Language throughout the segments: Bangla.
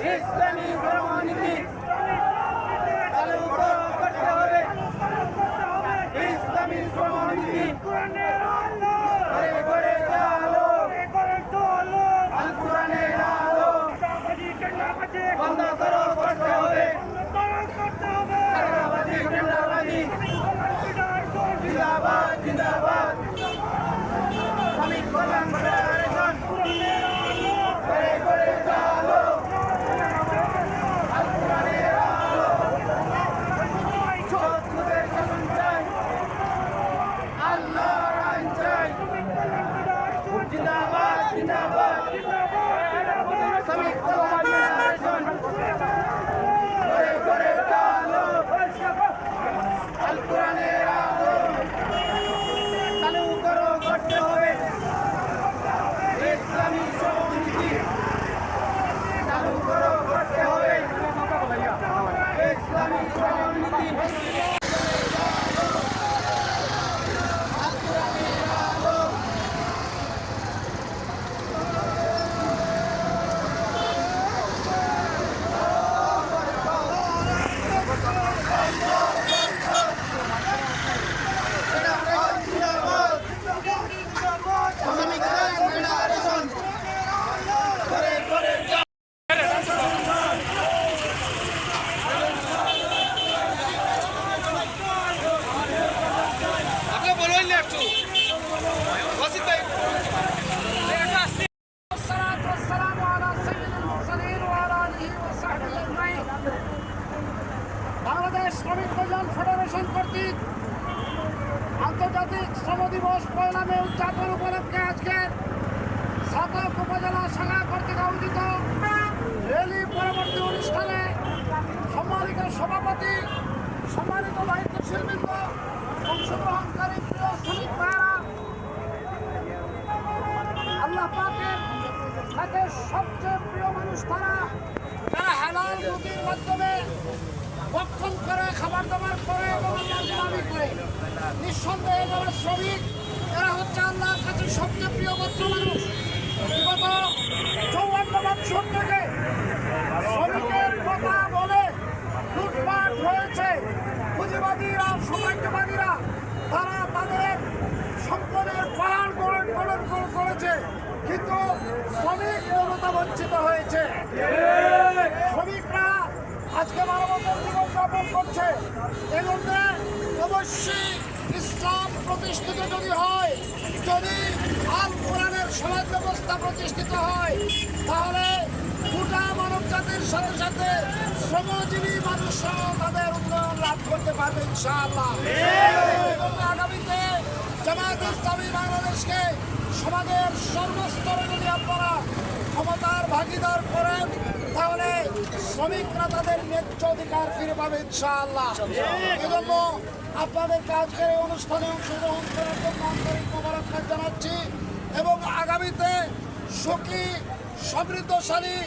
ইসলামী আন্তর্জাতিক শ্রম দিবস পয়লা মে উদযাপন উপলক্ষে আজকে সাতক উপজেলা শাখা কর্তৃক আয়োজিত রেলি পরবর্তী অনুষ্ঠানে সম্মানিত সভাপতি, সম্মানিত দায়িত্বশীলবৃন্দ, অংশগ্রহণকারী প্রিয় শ্রমিক ভাইয়েরা, আল্লাহ পাকের কাছে সবচেয়ে প্রিয় মানুষ তারা, যারা হালাল মাধ্যমে ভক্ষণ করে খাবার দাবার করে এবং আল্লাহর গোলামি করে। নিঃসন্দেহে যারা শ্রমিক এরা হচ্ছে আল্লাহর কাছে সবচেয়ে প্রিয় পাত্র মানুষ। বিগত চৌয়ান্ন বছর থেকে শ্রমিকের কথা বলে লুটপাট হয়েছে। পুঁজিবাদীরা সৌভাগ্যবাদীরা তারা তাদের সম্পদের পাহাড় গড়ন গড়ন করেছে। কিন্তু শ্রমিক মমতা বঞ্চিত হয়েছে। আজকে মানবতার জীবন যাপন করছে এজন্য অবশ্যই ইসলাম প্রতিষ্ঠিত যদি হয়, যদি আল কোরআনের সমাজ ব্যবস্থা প্রতিষ্ঠিত হয়, তাহলে গোটা মানব জাতির সাথে সাথে শ্রমজীবী মানুষরাও তাদের উন্নয়ন লাভ করতে পারবে ইনশাআল্লাহ। আগামীতে জামায়াত ইসলামী বাংলাদেশকে সমাজের সর্বস্তরে যদি আপনারা ক্ষমতার ভাগিদার করেন, তাহলে শ্রমিকরা তাদের ন্যায্য অধিকার ফিরে পাবে ইনশাআল্লাহ। এজন্য আপনাদের আজকের এই অনুষ্ঠানে অংশগ্রহণ করার জন্য আন্তরিক মোবারকবাদ জানাচ্ছি এবং আগামীতে সুখী, সমৃদ্ধশালী,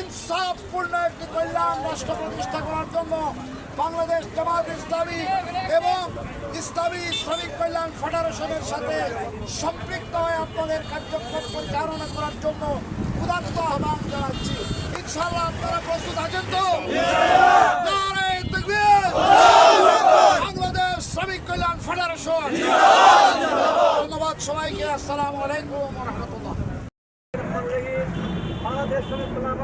ইনসাফপূর্ণ একটি কল্যাণ রাষ্ট্র প্রতিষ্ঠা করার জন্য বাংলাদেশ জামাত ইসলামী এবং ইসলামী শ্রমিক কল্যাণ ফেডারেশনের সাথে সম্পৃক্ত হয়ে আপনাদের কার্যক্রম পরিচালনা করার জন্য উদাত্ত আহ্বান জানাচ্ছি। ইনশাআল্লাহ আপনারা প্রস্তুত আছেন তো! বাংলাদেশ শ্রমিক কল্যাণ ফেডারেশন। ধন্যবাদ সবাইকে, আসসালামু আলাইকুম রহমতুল্লাহ। বাংলাদেশ শ্রমিক কল্যাণ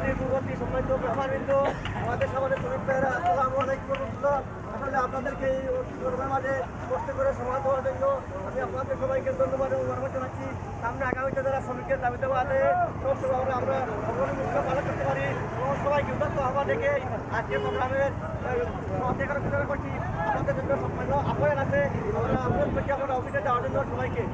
মে পূর্ববর্তী সম্মানিত আমাদের সমাজের শ্রমিক ভাইয়েরা আসসালামু আলাইকুম আসলে আপনাদেরকে এই গরমের মাঝে কষ্ট করে সমাজ দেওয়ার জন্য আমি আপনাদের সবাইকে ধন্যবাদ এবং ধন্যবাদ জানাচ্ছি। সামনে আগামীতে যারা শ্রমিকের দাবি দেওয়া আছে সব সময় আমরা ভূমিকা পালন করতে পারি এবং সবাইকে উদ্যত্ত আহ্বান রেখে আজকের প্রোগ্রামের সমাজের ঘোষণা করছি। আমাদের জন্য সম্মান আহ্বান আছে। আমরা আহ্বান করছি আমরা অফিসে যাওয়ার জন্য সবাইকে।